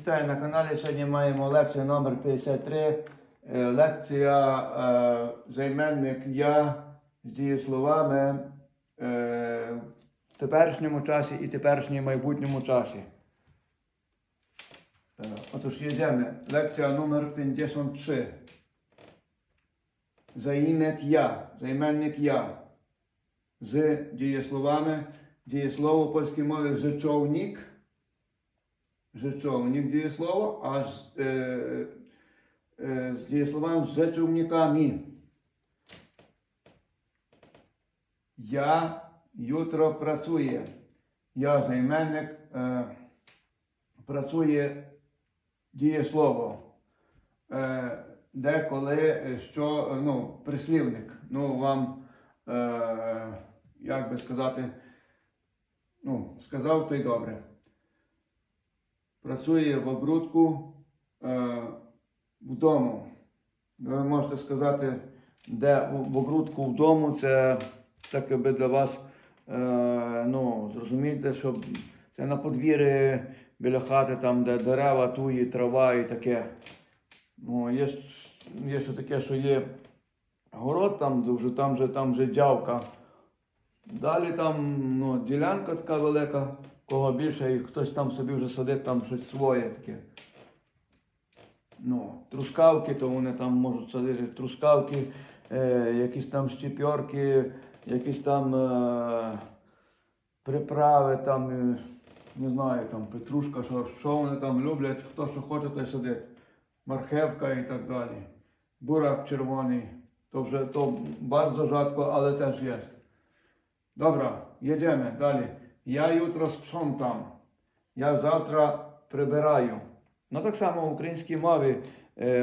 Вітаю на каналі. Сьогодні маємо лекцію номер 53. Е, Лекція е, займенник я з дієсловами е, в теперішньому часі і теперішньому майбутньому часі. Е, Отож, їдемо. Лекція номер 53. Займенник я. Займенник я. З дієсловами. Дієслово в польській мові rzeczownik. Rzeczownik дієслово, а з, е, е, з дієсловами rzeczownikami. Я jutro працює. Я займенник е, працює дієслово. Е, деколи е, що, ну, прислівник. Ну, вам, е, як би сказати, ну, сказав, то й добре. Працює в обрудку е, вдома. Ви можете сказати, де в огрудку вдома, це так якби для вас, е, ну, зрозумієте, що це на подвір'ї біля хати, там, де дерева, туї, трава і таке. Ну, є, є ще таке, що є город, там, вже, там, же, там же дявка. Далі там ну, ділянка така велика, кого більше, і хтось там собі вже садить там щось своє таке. Ну, трускавки, то вони там можуть садити трускавки, е, якісь там щепьорки, якісь там е, приправи, там, е, не знаю, там петрушка, що, що вони там люблять, хто що хоче, той садить. Мархевка і так далі. Бурак червоний. То вже то bardzo rzadko, але теж є. Dobra, jedziemy dalej. Ja jutro sprzątam. Я завтра прибираю. Ну так само в українській мові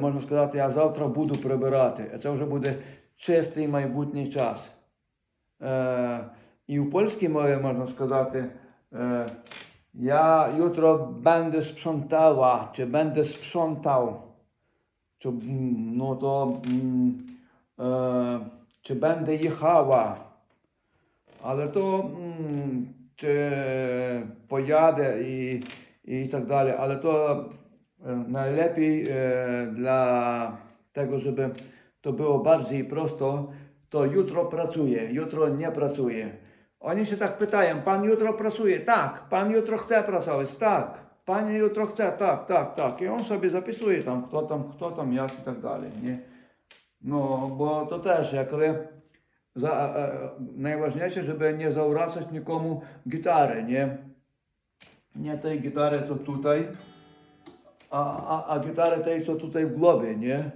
можна сказати, я завтра буду прибирати. Це вже буде чистий майбутній час. І в польській мові можна сказати, я jutro będę sprzątała, чи będę sprzątał. Чи, ну, то, чи będę jechała. Але то пояде і, і так далі. Але то е, najlepiej е, dla tego, żeby to było bardziej prosto, to jutro pracuje, jutro nie pracuje. Oni się tak pytają, pan jutro pracuje? Tak. Pan jutro chce pracować? Tak. Panie jutro chce? Tak, tak, tak. I on sobie zapisuje tam, kto tam, kto tam, jak i tak dalej, nie? No, bo to też, jak wy za, e, najważniejsze, żeby nie zawracać nikomu gitary, nie? Nie tej gitary, co tutaj, a, a, a gitary tej, co tutaj w głowie, nie?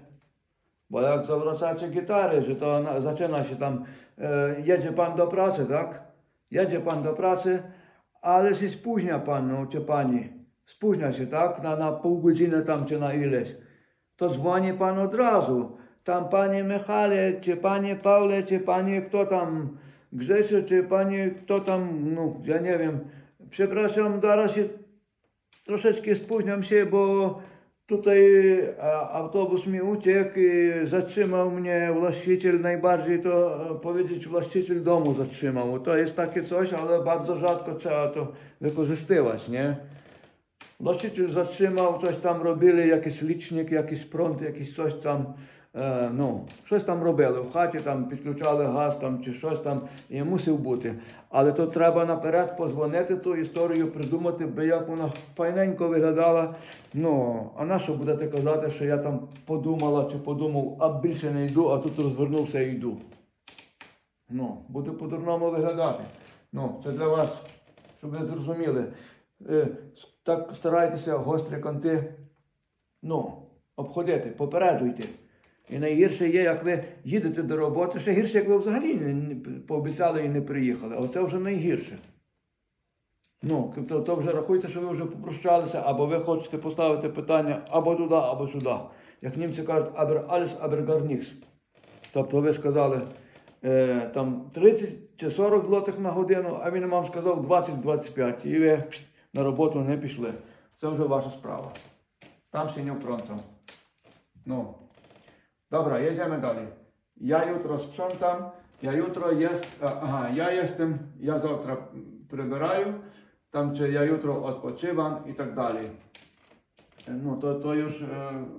Bo jak zawracacie gitary, że to na, zaczyna się tam, e, jedzie pan do pracy, tak? Jedzie pan do pracy, ale się spóźnia pan, no, czy pani. Spóźnia się, tak? Na, na pół godziny tam, czy na ileś. To dzwoni pan od razu tam panie Michale, czy panie Paule, czy panie kto tam Grzesiu, czy panie kto tam, no ja nie wiem. Przepraszam, zaraz się troszeczkę spóźniam się, bo tutaj autobus mi uciekł i zatrzymał mnie właściciel, najbardziej to e, powiedzieć właściciel domu zatrzymał. To jest takie coś, ale bardzo rzadko trzeba to wykorzystywać, nie? Właściciel zatrzymał, coś tam robili, jakiś licznik, jakiś prąd, jakiś coś tam. Е, ну, щось там робили в хаті, там підключали газ там, чи щось там, і мусив бути. Але то треба наперед позвонити ту історію, придумати, би як вона файненько виглядала. Ну, а на що будете казати, що я там подумала чи подумав, а більше не йду, а тут розвернувся і йду. Ну, буде по-дурному виглядати. Ну, це для вас, щоб ви зрозуміли. Е, так старайтеся гострі конти, ну, обходити, попереджуйте. І найгірше є, як ви їдете до роботи, ще гірше, як ви взагалі пообіцяли і не приїхали. Оце вже найгірше. Ну, то, то вже рахуйте, що ви вже попрощалися, або ви хочете поставити питання або туди, або сюди. Як німці кажуть, абер alles, абер gar. Тобто ви сказали е, там 30 чи 40 злотих на годину, а він вам сказав 20-25. І ви на роботу не пішли. Це вже ваша справа. Там się nie wtrącam. Dobra, jedziemy dalej. Ja jutro sprzątam, ja jutro jest, aha, ja jestem, ja завтра прибираю, tam czy ja jutro odpoczywam i tak dalej. No to, to już e,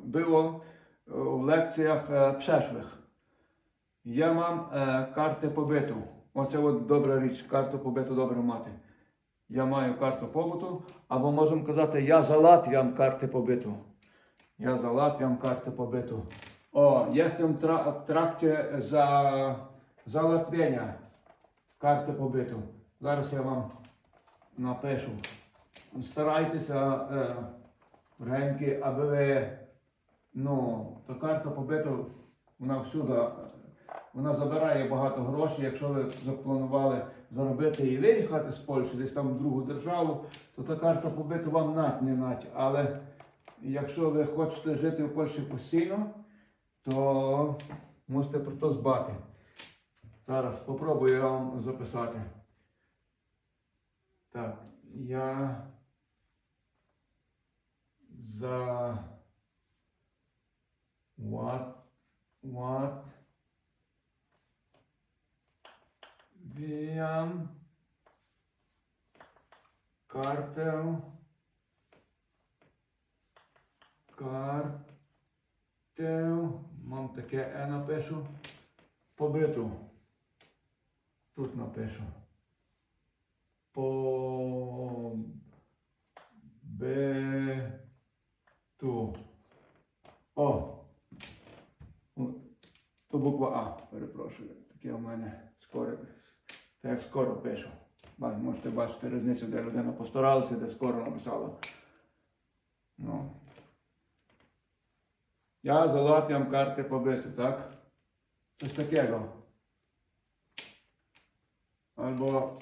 było e, w lekcjach e, przeszłych. Ja mam e, kartę pobytu. Оце от добра річ, карту побиту добре мати. Я маю карту побуту, або можемо казати, я за Латвіям карти побиту. Я за Латвіям. О, jestem w trakcie za, załatwienia карти побиту. Зараз я вам напишу. Старайтеся, е, Греньки, аби ви, ну, та карта побиту, вона всюди, е, вона забирає багато грошей. Якщо ви запланували заробити і виїхати з Польщі, десь там в другу державу, то та карта побиту вам нать не нать. Але якщо ви хочете жити в Польщі постійно, то мусите про то збати. Зараз спробую я вам записати. Так, я за what what Wiem kartę kartę mam таке E напишу побиту. Тут напишу. Побиту. О! О, То буква А, перепрошую. Таке у мене скоро. Так скоро пишу. Можете бачити різницю, де людина постаралася, де скоро написала. Ну. За Латвіям карти побити, так? Щось такого. Або,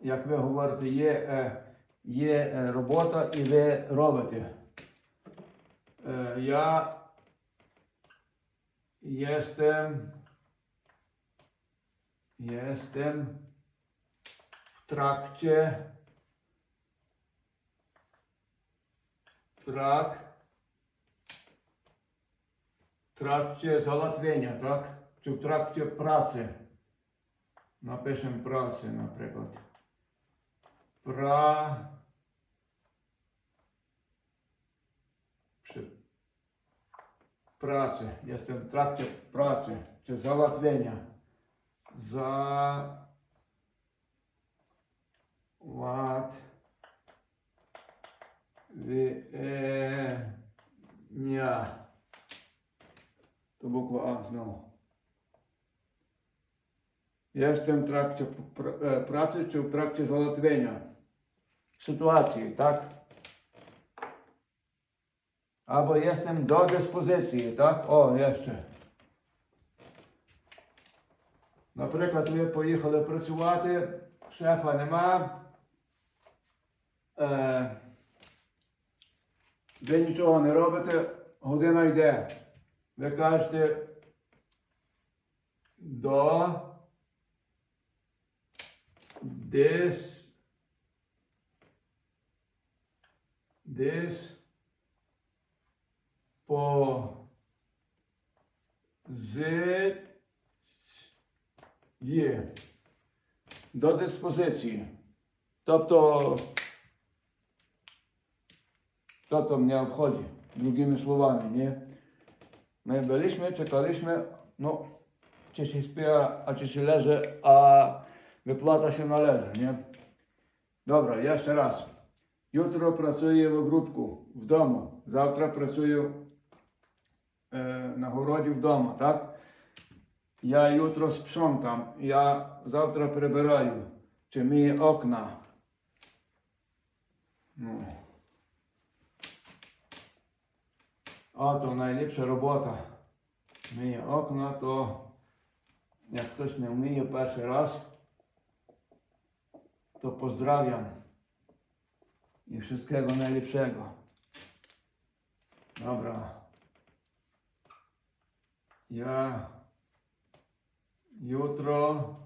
як ви говорите, є, е, є е, робота і ви робите. Е, я jestem jestem w trakcie trak w trakcie załatwienia, tak? Czy w trakcie pracy. Napiszę pracę na przykład. Pra pracy. Jestem w trakcie pracy, czy załatwienia. Za ład dnia. To bukwa A znowu. Jestem w trakcie pr- e, pracy, czy w trakcie załatwienia sytuacji, tak? Albo jestem do dyspozycji, tak? O, jeszcze. Наприклад, ви поїхали працювати, шефа нема. Е, ви нічого не робите, година йде. Ви кажете до дис дис по з є до диспозиції. Тобто, тобто mnie obchodzi, drugimi słowami, nie? My byliśmy, czekaliśmy, no, czy się śpiewa, a czy się leży, a wypłata się należy, nie? Dobra, jeszcze raz. Jutro pracuję w ogródku, w domu. Завтра працюю е, на городі вдома, так? Я jutro sprzątam, ja завтра прибираю, чи мию окна. Ну. А то найліпша робота. Миє окна, то як хтось не вміє перший раз, to pozdrawiam i wszystkiego najlepszego. Dobra. Ja jutro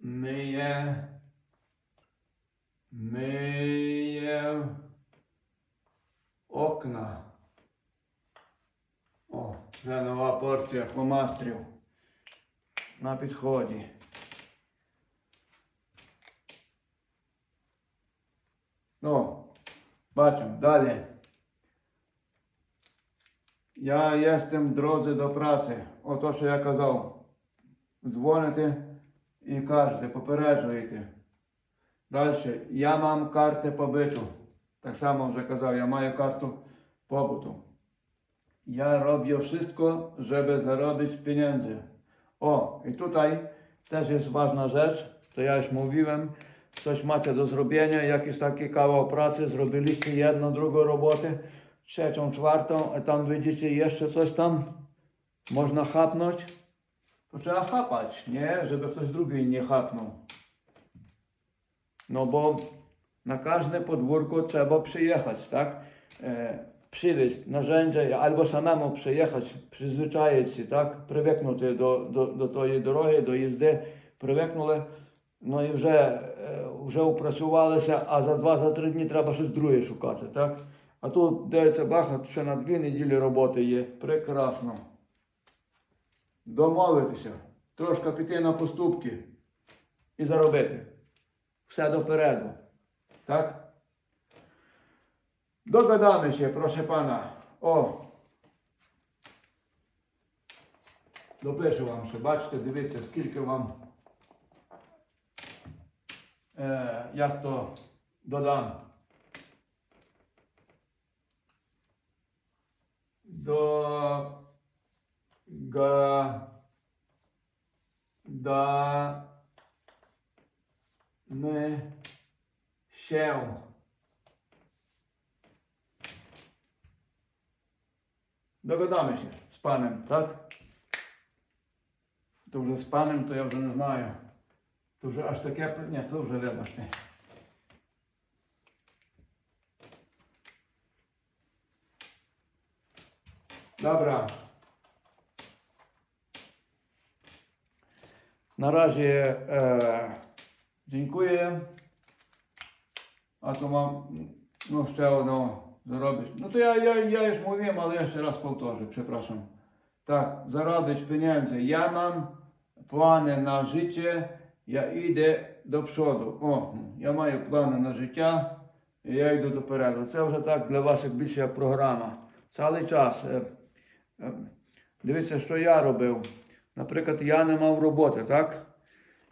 myję, myję okna. O, вже нова порція фломастрів на підході. Ну, бачимо, далі. Я єстем в дорозі до праці. Ото, що я казав. Дзвоните і кажете, попереджуєте. Далі. Я мам карти побиту. Tak samo, że kazał, ja mają kartę pobytu. Ja robię wszystko, żeby zarobić pieniędzy. O, i tutaj też jest ważna rzecz, to ja już mówiłem, coś macie do zrobienia, jakiś taki kawał pracy, zrobiliście jedną, drugą robotę, trzecią, czwartą, a tam widzicie jeszcze coś tam, można chapnąć, to trzeba chapać, nie? Żeby ktoś drugi nie chapnął. No bo na każde podwórko trzeba przyjechać, tak? E, przywieźć narzędzia albo samemu przyjechać, przyzwyczaić się, tak? До, до, до тої дороги, до їзди, привикнули, ну і вже, е, вже упрацювалися, а за два, за три дні треба щось друге шукати, так? А тут дається баха, ще на дві неділі роботи є. Прекрасно. Домовитися, трошки піти на поступки і заробити. Все допереду. Tak? Dogadamy się, proszę pana. O. Допишу вам, що бачите, дивіться, скільки вам. Е, як то додам. До га да ми się. Dogadamy się z panem, tak? To вже з panem, to ja вже не знаю. To вже аж таке. п- Ні, то вже вибачте. Dobra. Na razie e, dziękuję. А то mam ну, ще одного заробити. Ну то я, я, я ж mówiłem, ale jeszcze raz powtórzę, przepraszam. Tak, zarobić pieniądze. Ja mam plany na życie, ja idę do przodu. О, я маю плани на життя, і я йду допереду. Це вже так для вас як більше програма. Цілий час. Е, е, Дивіться, що я робив. Наприклад, я не мав роботи, так?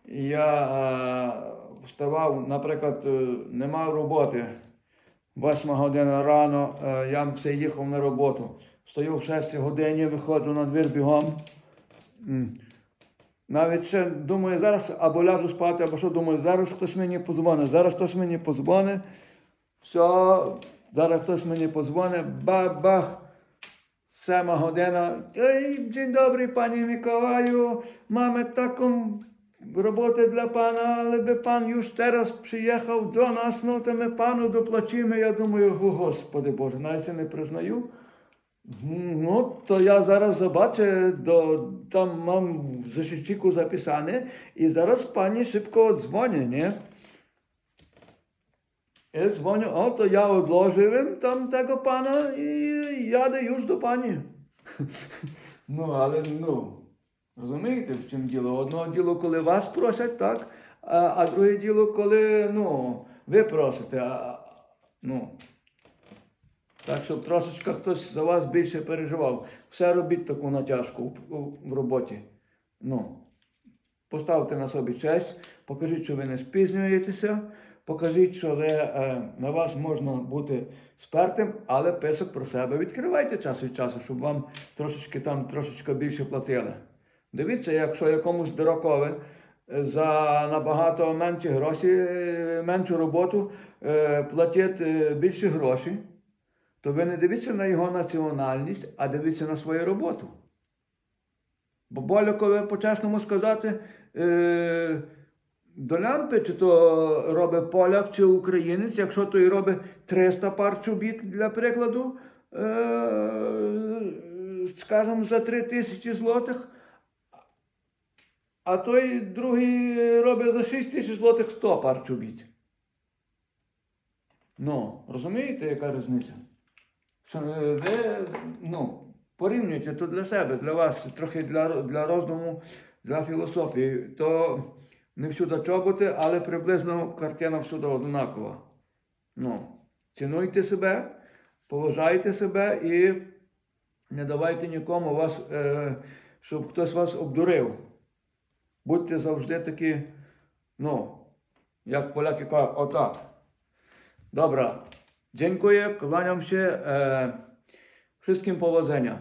Я е, вставав, наприклад, е, не мав роботи. Восьма година рано, е, я все їхав на роботу. Стою в 6 годині, виходжу на двір бігом. Навіть ще думаю, зараз або ляжу спати, або що думаю, зараз хтось мені подзвонить, зараз хтось мені подзвонить. Все, зараз хтось мені подзвонить, бах-бах. Сема година. Ej, dzień dobry panie Mikołaju. Mamy taką robotę dla pana, ale by pan już teraz przyjechał do nas, no to my panu dopłacimy. Ja думаю, о Господи Боже, навіть я не признаю. Ну, то я зараз zobaczę, до, там mam w zeszyciku zapisane i zaraz pani szybko odzwonię, nie? I dzwonię, o, to ja odłożyłem tam tego pana i jadę już do pani. Ну, але ну, Розумієте, в чому діло? Одне діло, коли вас просять, так, а, а друге діло, коли ну, ви просите. А, ну, так, щоб трошечки хтось за вас більше переживав. Все робіть таку натяжку в, в роботі. Ну, поставте на собі честь, покажіть, що ви не спізнюєтеся, покажіть, що ви, е, на вас можна бути спертим, але писок про себе відкривайте час від часу, щоб вам трошечки там трошечки більше платили. Дивіться, якщо якомусь дуракові е, за набагато менші гроші, е, меншу роботу е, платять е, більше грошей, то ви не дивіться на його національність, а дивіться на свою роботу. Бо Болякове, по-чесному сказати, до лямпи, чи то робить поляк чи українець, якщо той робить 300 пар чобіт, для прикладу, скажімо, за 3 тисячі злотих, а той другий робить за 6 тисяч злотих 100 пар чобіт. Ну, розумієте, яка різниця? Що, е, ви, ну, порівнюйте то для себе, для вас, трохи для, для роздуму, для філософії. То не всюди чоботи, але приблизно картина всюди однакова. Ну, цінуйте себе, поважайте себе і не давайте нікому вас, е, щоб хтось вас обдурив. Будьте завжди такі, ну, як поляки кажуть, отак. Dobra, dziękuję, kłaniam się. E, wszystkim powodzenia.